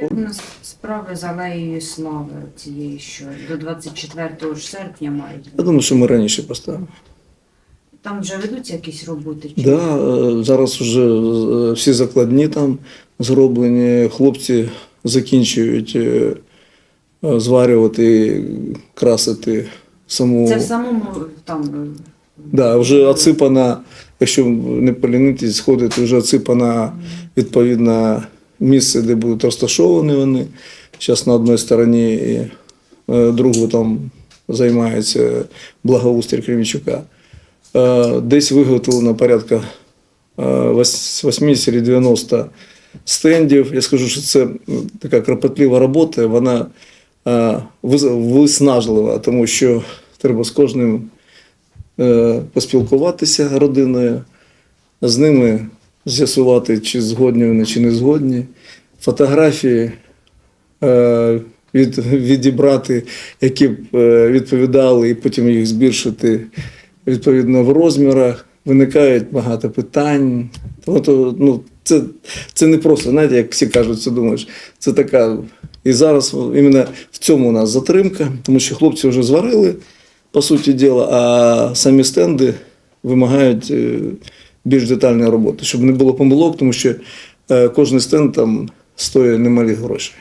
Як у нас справи з алеєю слави цієї, що до 24 ж серпня мають Я думаю, що ми раніше поставимо. Там вже ведуться якісь роботи? чи- Да, е, зараз вже е, всі закладні там зроблені, хлопці закінчують е, зварювати, красити саму. Це в самому там. Да, вже оципана, якщо не полінитись, сходити, вже оципана відповідно місце, де будуть розташовані вони. Зараз на одній стороні і е, другу там займається благоустрій Кремічука. Е, Десь виготовлено порядка е, 80-90 стендів. Я скажу, що це така кропотлива робота, вона е, виснажлива, тому що треба з кожним е, поспілкуватися родиною, з ними з'ясувати, чи згодні вони, чи не згодні. Фотографії е, від, відібрати, які б е, відповідали, і потім їх збільшити відповідно в розмірах. Виникають багато питань. Тому то, ну, це, це не просто, знаєте, як всі кажуть, це думаєш. Це така. І зараз іменно в цьому у нас затримка, тому що хлопці вже зварили, по суті діла, а самі стенди вимагають е, більш детальної роботи, щоб не було помилок, тому що е, кожен стенд там стоїть немалі гроші.